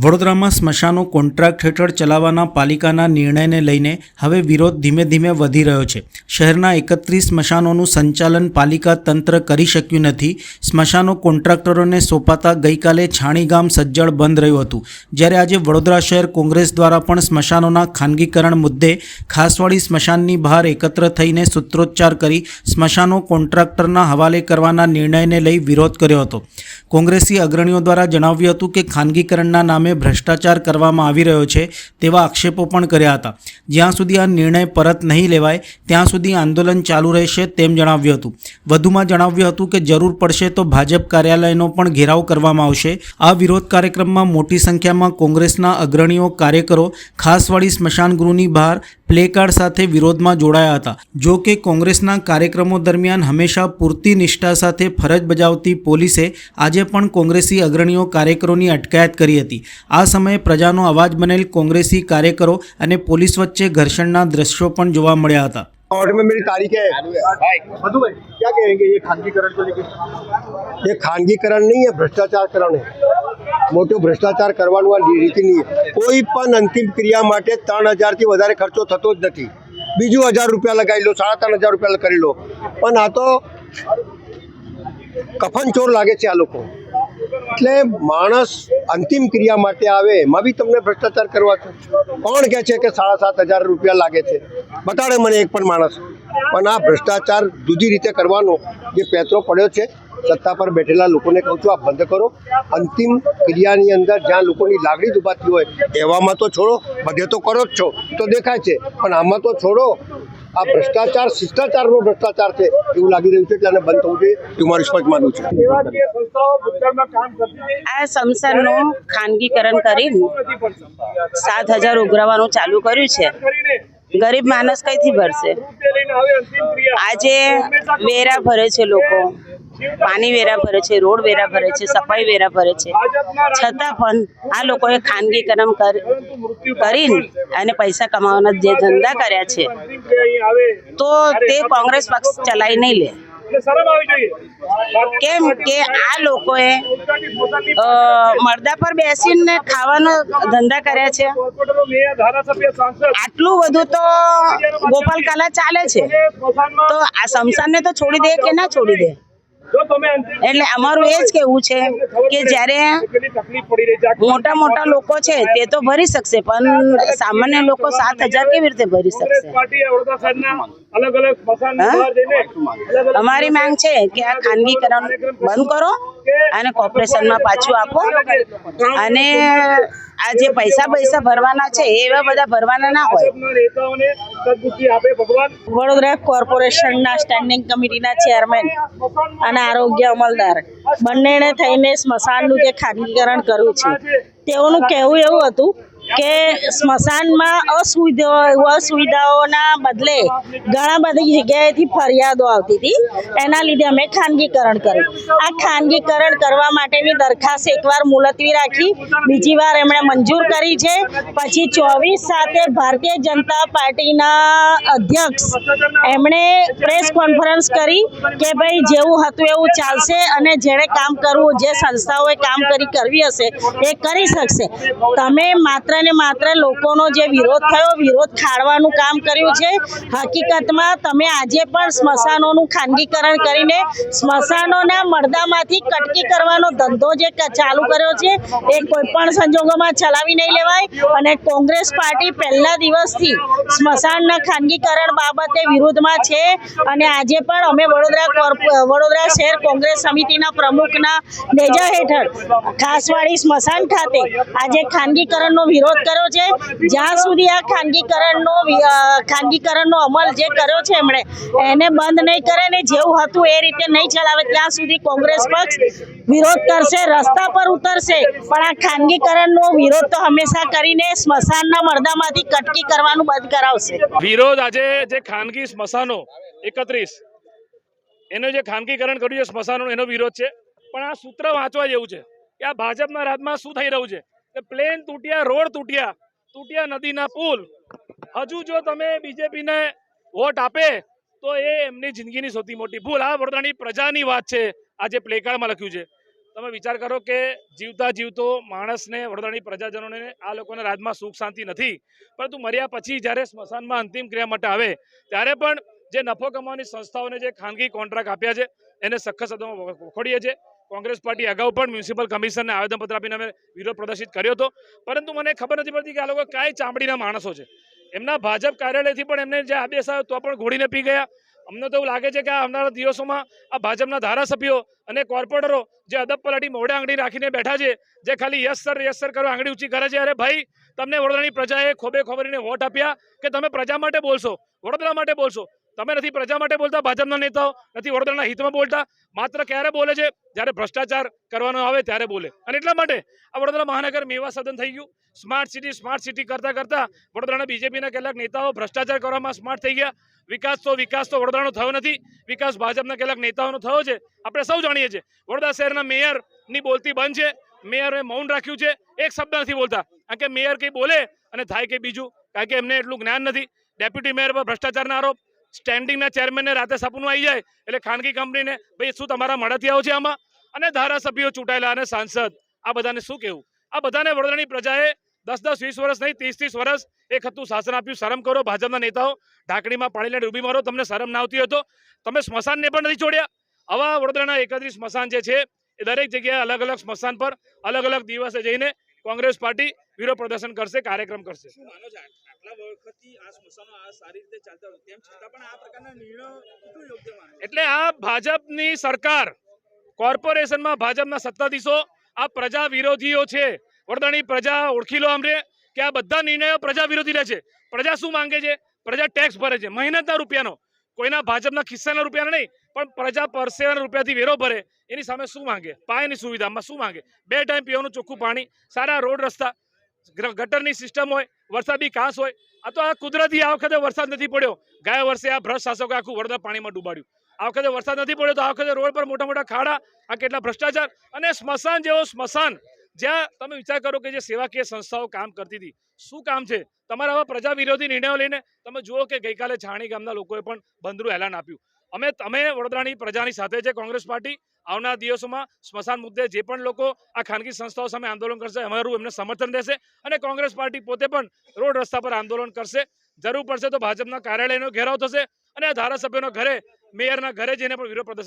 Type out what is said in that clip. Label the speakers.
Speaker 1: વડોદરામાં સ્મશાનો કોન્ટ્રાક્ટ હેઠળ ચલાવવાના પાલિકાના નિર્ણયને લઈને હવે વિરોધ ધીમે ધીમે વધી રહ્યો છે. શહેરના એકત્રીસ સ્મશાનોનું સંચાલન પાલિકા તંત્ર કરી શક્યું નથી. સ્મશાનો કોન્ટ્રાક્ટરોને સોંપાતા ગઈકાલે છાણીગામ સજ્જડ બંધ રહ્યું હતું. જ્યારે આજે વડોદરા શહેર કોંગ્રેસ દ્વારા પણ સ્મશાનોના ખાનગીકરણ મુદ્દે ખાસવાડી સ્મશાનની બહાર એકત્ર થઈને સૂત્રોચ્ચાર કરી સ્મશાનો કોન્ટ્રાક્ટરના હવાલે કરવાના નિર્ણયને લઈ વિરોધ કર્યો હતો. કોંગ્રેસી અગ્રણીઓ દ્વારા જણાવ્યું હતું કે ખાનગીકરણના નામે ભ્રષ્ટાચાર કરવામાં આવી રહ્યો છે તેવા આક્ષેપો પણ કર્યા હતા. જ્યાં સુધી આ નિર્ણય પરત નહીં લેવાય, ત્યાં સુધી આંદોલન ચાલુ રહેશે તેમ જણાવ્યું હતું. વધુમાં જણાવ્યું હતું કે જરૂર પડશે તો ભાજપ કાર્યાલયનો પણ ઘેરાવ કરવામાં આવશે. આ વિરોધ કાર્યક્રમમાં મોટી સંખ્યામાં કોંગ્રેસના અગ્રણીઓ, કાર્યકરો ખાસવાડી સ્મશાન ગૃહની બહાર પ્લેકાર્ડ સાથે વિરોધમાં જોડાયા હતા જો કે કોંગ્રેસના કાર્યક્રમો દરમિયાન હંમેશા પૂરતી નિષ્ઠા સાથે ફરજ બજાવતી પોલીસે આજે પણ કોંગ્રેસી અગ્રણીઓ કાર્યકરોની અટકાયત કરી હતી આ સમયે પ્રજાનો અવાજ બનેલ કોંગ્રેસી કાર્યકરો અને પોલીસ વચ્ચે ઘર્ષણના દ્રશ્યો પણ જોવા મળ્યા હતા
Speaker 2: कोर्ट में मेरी तारीख है मधु भाई क्या कहेंगे ये खानगीकरण को लेकर ये खानगीकरण नहीं है भ्रष्टाचारकरण है મોટો ભ્રષ્ટાચાર કરવાનું આ રીતિ નહીં કોઈ પણ અંતિમ ક્રિયા માટે ત્રણ હજારથી વધારે ખર્ચો થતો જ નથી. બીજું હજાર રૂપિયા લગાવી લો, સાડા ત્રણ હજાર રૂપિયા કરી લો. પણ આ તો કફન ચોર લાગે છે આ લોકો. એટલે માણસ અંતિમ ક્રિયા માટે આવે, એમાં બી તમને ભ્રષ્ટાચાર કરવા છે. કોણ કહે છે કે સાડા સાત હજાર રૂપિયા લાગે છે? બતાડે મને એક પણ માણસ. પણ આ ભ્રષ્ટાચાર જુદી રીતે કરવાનો જે પેતરો પડ્યો છે સત્તા પર બેઠેલા લોકોને કહું છું આ બંધ કરો. અંતિમ ક્રિયાની અંદર જ્યાં લોકોની લાગણી દુભાતી હોય એવામાં તો છોડો બધે તો કરો જ છો તો દેખાય છે. પણ આમાં તો છોડો આ ભ્રષ્ટાચાર શિષ્ટાચારનો ભ્રષ્ટાચાર છે એવું લાગી રહ્યું છે એટલે આને બંધ થવું જોઈએ એવું મારું સ્પષ્ટ માનવું છે.
Speaker 3: આ સંસ્થાનું ખાનગીકરણ કરી સાત હજાર ઉઘરાવાનું ચાલુ કર્યું છે. ગરીબ માણસ કઈથી ભરશે? આજે વેરા ભરે છે લોકો. પાણી વેરા ભરે છે, રોડ વેરા ભરે છે, સફાઈ વેરા ભરે છે. છતાં પણ આ લોકોએ ખાનગીકરણ કરી, કરીને અને પૈસા કમાવાના જે ધંધા કર્યા છે, તો તે કોંગ્રેસ પક્ષ ચલાવી નહીં લે. કેમ કે આ લોકોએ મરદા પર બેસીને ખાવાનો ધંધા કર્યા છે. આટલું બધું તો ગોપાલ કલા ચાલે છે. તો આ શમશાનને તો છોડી દે કે ના છોડી દે? એટલે અમારું એ જ કેવું છે કે જ્યારે
Speaker 4: કેટલી તકલીફ પડી રહી છે. આ
Speaker 3: મોટા મોટા લોકો છે તે તો ભરી શકશે પણ સામાન્ય લોકો સાત હજાર કેવી રીતે ભરી શકશે?
Speaker 4: અલગ અલગ સ્મશાન
Speaker 3: અમારી માંગ છે કે આ ખાનગીકરણ બંધ કરો અને કોર્પોરેશનમાં પાછું આપો. અને આ જે પૈસા પૈસા ભરવાના છે એવા બધા ભરવાના ના હોય.
Speaker 5: વડોદરા કોર્પોરેશનના સ્ટેન્ડિંગ કમિટીના ચેરમેન અને આરોગ્ય અમલદાર. બંનેને થઈને સ્મશાનનું જે ખાનગીકરણ કર્યું છે તેઓનું કહેવું એવું હતું કે સ્મશાનમાં અસુવિધા અસુવિધાઓના બદલે ઘણા બધી જગ્યાએથી ફરિયાદો આવતી હતી. એના લીધે અમે ખાનગીકરણ કર્યું. આ ખાનગીકરણ કરવા માટેની દરખાસ્ત એકવાર મુલતવી રાખી. બીજી વાર એમણે મંજૂર કરી છે. પછી ચોવીસ સાથે ભારતીય જનતા પાર્ટીના અધ્યક્ષ એમણે પ્રેસ કોન્ફરન્સ કરી કે ભાઈ જેવું હતું એવું ચાલશે અને જેણે કામ કરવું, જે સંસ્થાઓએ કામ કરી કરવી હશે એ કરી શકશે. તમે માત્ર ને માત્ર લોકોનો જે વિરોધ થયો, વિરોધ ખાળવાનું કામ કર્યું છે. હકીકતમાં તમે આજે પણ સ્મશાનોનું ખાનગીકરણ કરીને સ્મશાનોના મરદામાંથી કટકી કરવાનો ધંધો જે ચાલુ કર્યો છે, એ કોઈ પણ સંજોગોમાં ચલાવી નહીં લેવાય. અને કોંગ્રેસ પાર્ટી પહેલા દિવસથી સ્મશાનના ખાનગીકરણ બાબતે વિરોધમાં છે. અને આજે પણ અમે વડોદરા વડોદરા શહેર કોંગ્રેસ સમિતિના પ્રમુખના નેજા હેઠળ ખાસવાડી સ્મશાન ખાતે આજે ખાનગીકરણનો વિરોધ કર્યો છે. જ્યાં સુધી આ ખાનગીકરણનો ખાનગીકરણનો અમલ જે કર્યો છે એમણે, એને બંધ નહીં કરે ને જેવું હતું એ રીતે નહીં ચલાવે, ત્યાં સુધી કોંગ્રેસ પક્ષ વિરોધ કરશે, રસ્તા પર ઉતરશે. પણ આ ખાનગીકરણનો વિરોધ તો હંમેશા કરીને સ્મશાનના મરદામાંથી કટકી કરવાનું બંધ કરાવશે.
Speaker 6: વિરોધ આજે જે ખાનગી સ્મશાનો, એકત્રીસ, એનું જે ખાનગીકરણ કર્યું છે સ્મશાનો એનો વિરોધ છે. પણ આ સૂત્ર વાંચવા જેવું છે કે આ ભાજપના રાજમાં શું થઈ રહ્યું છે? પ્લેન તૂટ્યા, રોડ તૂટ્યા તૂટ્યા નદીના પુલ. હજુ જો તમે બીજેપીને વોટ આપે, તો એ એમની જિંદગીની સૌથી મોટી ભૂલ. આ વડોદરાની પ્રજાની વાત છે આ જે પ્લેકાર્ડમાં લખ્યું છે. તમે વિચાર કરો કે જીવતા જીવતો માણસને વડોદરાની પ્રજાજનોને, આ લોકોના રાજમાં સુખ શાંતિ નથી. પરંતુ મર્યા પછી જ્યારે સ્મશાનમાં અંતિમ ક્રિયા માટે આવે, ત્યારે પણ જે નફો કમાવાની સંસ્થાઓને જે ખાનગી કોન્ટ્રાક્ટ આપ્યા છે, એને સખત શબ્દોમાં વખોડીએ છીએ. કોંગ્રેસ પાર્ટી અગાઉ પણ મ્યુનિસિપલ કમિશનને આવેદનપત્ર આપીને અમે વિરોધ પ્રદર્શિત કર્યો હતો. પરંતુ મને ખબર નથી પડતી કે આ લોકો કાંઈ ચામડીના માણસો છે. એમના ભાજપ કાર્યાલયથી પણ એમને જે આદેશ આવ્યો તો પણ ઘોડીને પી ગયા. અમને તો એવું લાગે છે કે આ આવનારા દિવસોમાં આ ભાજપના ધારાસભ્યો અને કોર્પોરેટરો જે અદબ પલાટી મોઢે આંગળી રાખીને બેઠા છે, જે ખાલી યસ સર યસ સર કરો આંગળી ઊંચી કરે છે, અરે ભાઈ, તમને વડોદરાની પ્રજાએ ખોબે ખોબરીને વોટ આપ્યા કે તમે પ્રજા માટે બોલશો? વડોદરા માટે બોલશો? તમે નથી, પ્રજા માટે બોલતા, ભાજપના નેતાઓ નથી, વડોદરાના હિતમાં બોલતા. માત્ર ક્યારે બોલે છે? જ્યારે ભ્રષ્ટાચાર કરવાનો આવે ત્યારે બોલે. અને એટલા માટે આ વડોદરા મહાનગર મેવા સદન થઈ ગયું. સ્માર્ટ સિટી સ્માર્ટ સિટી કરતા કરતા વડોદરાના બીજેપીના કેટલાક નેતાઓ ભ્રષ્ટાચાર કરવામાં સ્માર્ટ થઈ ગયા. વિકાસ તો વિકાસ તો વડોદરાનો થયો નથી. વિકાસ ભાજપના કેટલાક નેતાઓનો થયો છે. આપણે સૌ જાણીએ છીએ. વડોદરા શહેરના મેયરની બોલતી બંધ છે. મેયરે મૌન રાખ્યું છે. એક શબ્દ નથી બોલતા. કારણ કે મેયર કંઈ બોલે અને થાય કંઈ બીજું. કારણ કે એમને એટલું જ્ઞાન નથી. ડેપ્યુટી મેયર પર ભ્રષ્ટાચારના આરોપ. સ્ટેન્ડિંગના ચેરમેનને રાતે સપનું આવી જાય, એટલે ખાનગી કંપનીને, ભાઈ, શું તમારા મળતિયાઓ છે આમાં? અને ધારાસભ્યો ચૂંટાયેલા અને સાંસદ, આ બધાને શું કહેવું? આ બધાને વડોદરાની પ્રજાએ દસ દસ વીસ વર્ષ નહીં, ત્રીસ ત્રીસ વર્ષ એક હતું શાસન આપ્યું, શરમ કરો, ભાજપના નેતાઓ, ઢાંકણીમાં પાણી લઈને ડૂબી મારો, તમને શરમ ના આવતી હતો તમે સ્મશાનને પણ નથી છોડ્યા. આવા વડોદરાના એકત્રીસ સ્મશાન જે છે, એ દરેક જગ્યાએ અલગ અલગ સ્મશાન પર અલગ અલગ દિવસે જઈને કોંગ્રેસ પાર્ટી વિરોધ પ્રદર્શન કરશે, કાર્યક્રમ કરશે. એટલે આ ભાજપની સરકાર, કોર્પોરેશનમાં ભાજપના સત્તાધીશો, આ પ્રજા વિરોધીઓ છે. વડોદરાની પ્રજા ઓળખી લો આમરે કે આ બધા નિર્ણયો પ્રજા વિરોધી લે છે. પ્રજા શું માંગે છે? પ્રજા ટેક્સ ભરે છે. મહેનતના રૂપિયાનો. કોઈના ભાજપના ખિસ્સાના રૂપિયાનો નહીં, પણ પ્રજા પરસેવાના રૂપિયાથી વેરો ભરે. એની સામે શું માંગે? પાયાની સુવિધામાં શું માંગે? બે ટાઈમ પીવાનું ચોખ્ખું પાણી, સારા રોડ રસ્તા ગટરની સિસ્ટમ હોય, વરસાદી ઘાસ હોય. અથવા કુદરતી આ વખતે વરસાદ નથી પડ્યો. ગયા વર્ષે આ ભ્રષ્ટ શાસકો આખું વડોદરા પાણીમાં ડૂબાડ્યું. આ વખતે વરસાદ નથી પડ્યો તો આ વખતે રોડ પર મોટા મોટા ખાડા, આ કેટલા ભ્રષ્ટાચાર. અને સ્મશાન જેવો સ્મશાન, જ્યાં તમે વિચાર કરો કે જે સેવાકીય સંસ્થાઓ કામ કરતી હતી, શું કામ છે? તમારા આવા પ્રજા વિરોધી નિર્ણયો લઈને તમે જુઓ કે ગઈકાલે છાણી ગામના લોકોએ પણ બંધનું એલાન આપ્યું. અમે, તમે વડોદરાની પ્રજાની સાથે છે, કોંગ્રેસ પાર્ટી આવનારા દિવસોમાં સ્મશાન મુદ્દે જે પણ લોકો આ ખાનગી સંસ્થાઓ સામે આંદોલન કરશે, અમારું એમને સમર્થન રહેશે અને કોંગ્રેસ પાર્ટી પોતે પણ રોડ રસ્તા પર આંદોલન કરશે. જરૂર પડશે તો ભાજપના કાર્યાલયનો ઘેરાવ થશે અને ધારાસભ્યોના ઘરે, મેયરના ઘરે જઈને પણ વિરોધ પ્રદર્શન